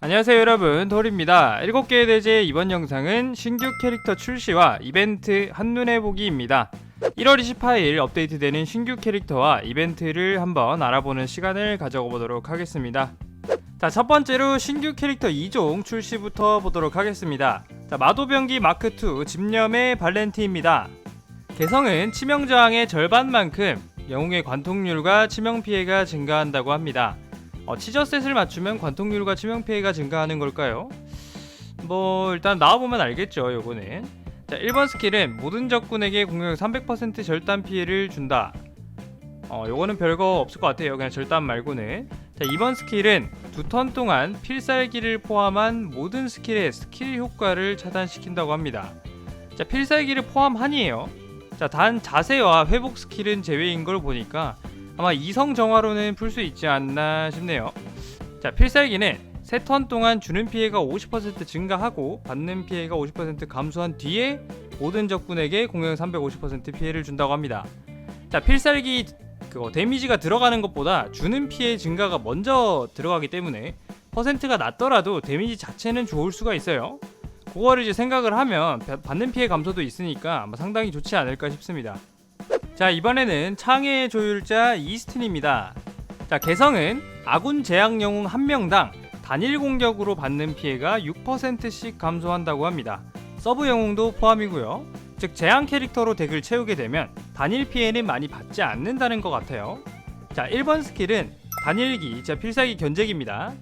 안녕하세요 여러분. 돌입니다. 7개의 대제 이번 영상은 신규 캐릭터 출시와 이벤트 한눈에 보기입니다. 1월 28일 업데이트되는 신규 캐릭터와 이벤트를 한번 알아보는 시간을 가져보도록 하겠습니다. 자 첫번째로 신규 캐릭터 2종 출시부터 보도록 하겠습니다. 자 마도병기 마크2 집념의 발렌티입니다. 개성은 치명저항의 절반만큼 영웅의 관통률과 치명피해가 증가한다고 합니다 어, 치저셋을 맞추면 관통률과 치명 피해가 증가하는 걸까요? 뭐 일단 나와보면 알겠죠 요거는. 자 1번 스킬은 모든 적군에게 공격 300% 절단 피해를 준다. 어 요거는 별거 없을 것 같아요. 그냥 절단 말고는. 자 2번 스킬은 두 턴 동안 필살기를 포함한 모든 스킬의 스킬 효과를 차단시킨다고 합니다. 자 필살기를 포함하니에요. 자 단 자세와 회복 스킬은 제외인 걸 보니까 아마 이성 정화로는 풀 수 있지 않나 싶네요. 자, 필살기는 세 턴 동안 주는 피해가 50% 증가하고 받는 피해가 50% 감소한 뒤에 모든 적군에게 공격 350% 피해를 준다고 합니다. 자, 필살기 그거 데미지가 들어가는 것보다 주는 피해 증가가 먼저 들어가기 때문에 퍼센트가 낮더라도 데미지 자체는 좋을 수가 있어요. 그거를 이제 생각을 하면 받는 피해 감소도 있으니까 아마 상당히 좋지 않을까 싶습니다. 자 이번에는 창의 조율자 이스틴입니다. 자 개성은 아군 제약 영웅 한 명당 단일 공격으로 받는 피해가 6%씩 감소한다고 합니다. 서브 영웅도 포함이고요. 즉 제한 캐릭터로 덱을 채우게 되면 단일 피해는 많이 받지 않는다는 것 같아요. 자 1번 스킬은 단일기, 자 필살기 견제기입니다.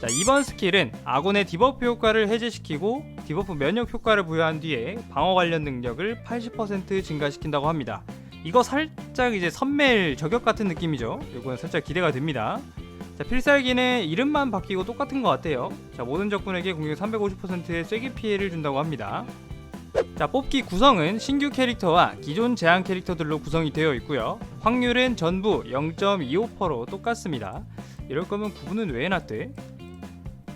자 2번 스킬은 아군의 디버프 효과를 해제시키고 디버프 면역 효과를 부여한 뒤에 방어 관련 능력을 80% 증가시킨다고 합니다. 이거 살짝 이제 선멜 저격 같은 느낌이죠. 이거는 살짝 기대가 됩니다. 자 필살기는 이름만 바뀌고 똑같은 것 같아요. 자 모든 적군에게 공격 350%의 쐐기 피해를 준다고 합니다. 자 뽑기 구성은 신규 캐릭터와 기존 제한 캐릭터들로 구성이 되어 있고요. 확률은 전부 0.25%로 똑같습니다. 이럴 거면 구분은 왜 해놨대?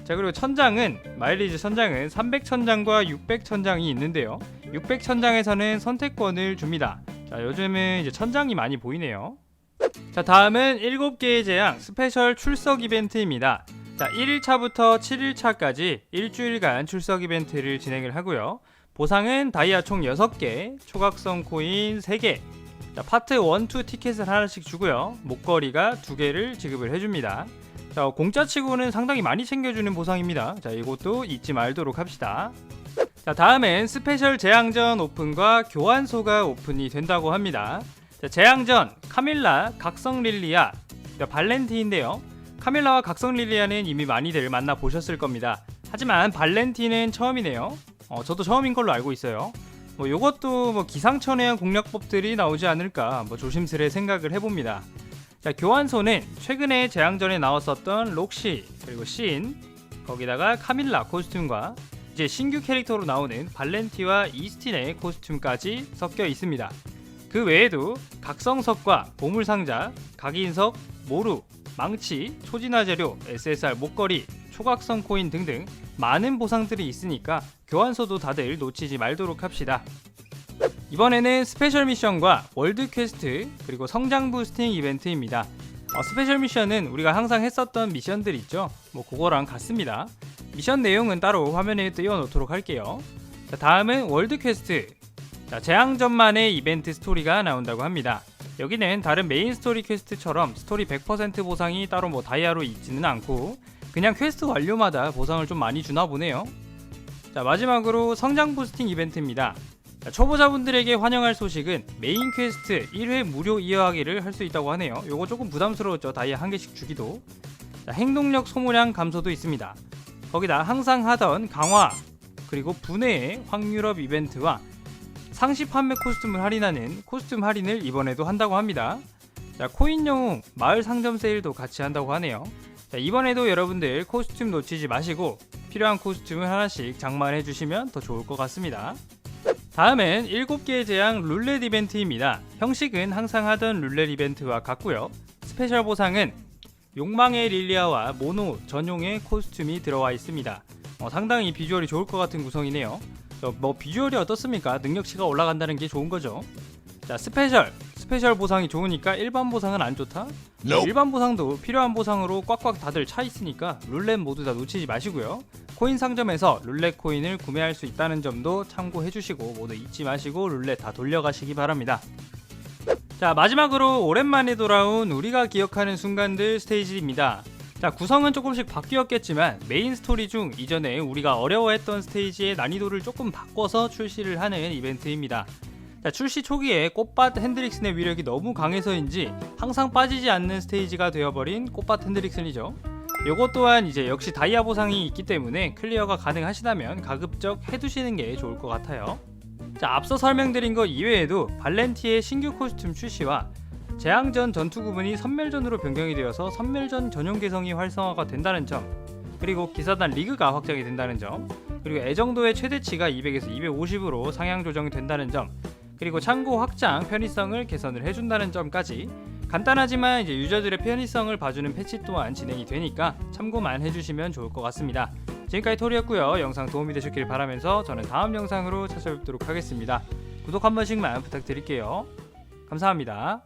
자 그리고 천장은 마일리지 천장은 300 천장과 600 천장이 있는데요. 600 천장에서는 선택권을 줍니다. 자 요즘은 이제 천장이 많이 보이네요. 자 다음은 7개의 재앙 스페셜 출석 이벤트입니다. 자 1일차부터 7일차까지 일주일간 출석 이벤트를 진행을 하고요. 보상은 다이아 총 6개 초각성 코인 3개. 자 파트 1, 2 티켓을 하나씩 주고요. 목걸이가 2개를 지급을 해줍니다. 자 공짜 치고는 상당히 많이 챙겨주는 보상입니다. 자 이것도 잊지 말도록 합시다 자 다음엔 스페셜 재앙전 오픈과 교환소가 오픈이 된다고 합니다. 자, 재앙전 카밀라, 각성 릴리아, 자, 발렌티인데요. 카밀라와 각성 릴리아는 이미 많이들 만나 보셨을 겁니다. 하지만 발렌티는 처음이네요. 어, 저도 처음인 걸로 알고 있어요. 뭐 요것도 뭐 기상천외한 공략법들이 나오지 않을까 뭐 조심스레 생각을 해봅니다. 자 교환소는 최근에 재앙전에 나왔었던 록시 그리고 신 거기다가 카밀라 코스튬과 이제 신규 캐릭터로 나오는 발렌티와 이스틴의 코스튬까지 섞여 있습니다. 그 외에도 각성석과 보물상자, 각인석, 모루, 망치, 초진화 재료, SSR 목걸이, 초각성 코인 등등 많은 보상들이 있으니까 교환소도 다들 놓치지 말도록 합시다. 이번에는 스페셜 미션과 월드 퀘스트 그리고 성장 부스팅 이벤트입니다. 어, 스페셜 미션은 우리가 항상 했었던 미션들 있죠. 뭐 그거랑 같습니다. 미션 내용은 따로 화면에 띄워놓도록 할게요. 자, 다음은 월드 퀘스트. 자, 재앙전만의 이벤트 스토리가 나온다고 합니다. 여기는 다른 메인 스토리 퀘스트처럼 스토리 100% 보상이 따로 뭐 다이아로 있지는 않고 그냥 퀘스트 완료마다 보상을 좀 많이 주나 보네요. 자, 마지막으로 성장 부스팅 이벤트입니다. 자, 초보자분들에게 환영할 소식은 메인 퀘스트 1회 무료 이어하기를 할 수 있다고 하네요. 요거 조금 부담스러웠죠. 다이아 한 개씩 주기도. 자, 행동력 소모량 감소도 있습니다. 거기다 항상 하던 강화 그리고 분해의 확률업 이벤트와 상시 판매 코스튬을 할인하는 코스튬 할인을 이번에도 한다고 합니다. 자, 코인 영웅 마을 상점 세일도 같이 한다고 하네요. 자, 이번에도 여러분들 코스튬 놓치지 마시고 필요한 코스튬을 하나씩 장만해 주시면 더 좋을 것 같습니다. 다음은 7개의 재앙 룰렛 이벤트입니다. 형식은 항상 하던 룰렛 이벤트와 같고요. 스페셜 보상은 욕망의 릴리아와 모노 전용의 코스튬이 들어와 있습니다. 어, 상당히 비주얼이 좋을 것 같은 구성이네요. 어, 뭐 비주얼이 어떻습니까? 능력치가 올라간다는 게 좋은 거죠. 자 스페셜 스페셜 보상이 좋으니까 일반 보상은 안 좋다? Nope. 일반 보상도 필요한 보상으로 꽉꽉 다들 차 있으니까 룰렛 모두 다 놓치지 마시고요. 코인 상점에서 룰렛 코인을 구매할 수 있다는 점도 참고해 주시고 모두 잊지 마시고 룰렛 다 돌려가시기 바랍니다. 자 마지막으로 오랜만에 돌아온 우리가 기억하는 순간들 스테이지입니다. 자 구성은 조금씩 바뀌었겠지만 메인 스토리 중 이전에 우리가 어려워했던 스테이지의 난이도를 조금 바꿔서 출시를 하는 이벤트입니다. 자, 출시 초기에 꽃밭 핸드릭슨의 위력이 너무 강해서인지 항상 빠지지 않는 스테이지가 되어버린 꽃밭 핸드릭슨이죠. 요것 또한 이제 역시 다이아 보상이 있기 때문에 클리어가 가능하시다면 가급적 해두시는 게 좋을 것 같아요. 자, 앞서 설명드린 것 이외에도 발렌티의 신규 코스튬 출시와 재앙전 전투 구분이 선멸전으로 변경이 되어서 선멸전 전용 개성이 활성화가 된다는 점 그리고 기사단 리그가 확장이 된다는 점 그리고 애정도의 최대치가 200에서 250으로 상향 조정이 된다는 점 그리고 창고 확장 편의성을 개선을 해준다는 점까지 간단하지만 이제 유저들의 편의성을 봐주는 패치 또한 진행이 되니까 참고만 해주시면 좋을 것 같습니다. 지금까지 토리였고요. 영상 도움이 되셨길 바라면서 저는 다음 영상으로 찾아뵙도록 하겠습니다. 구독 한 번씩만 부탁드릴게요. 감사합니다.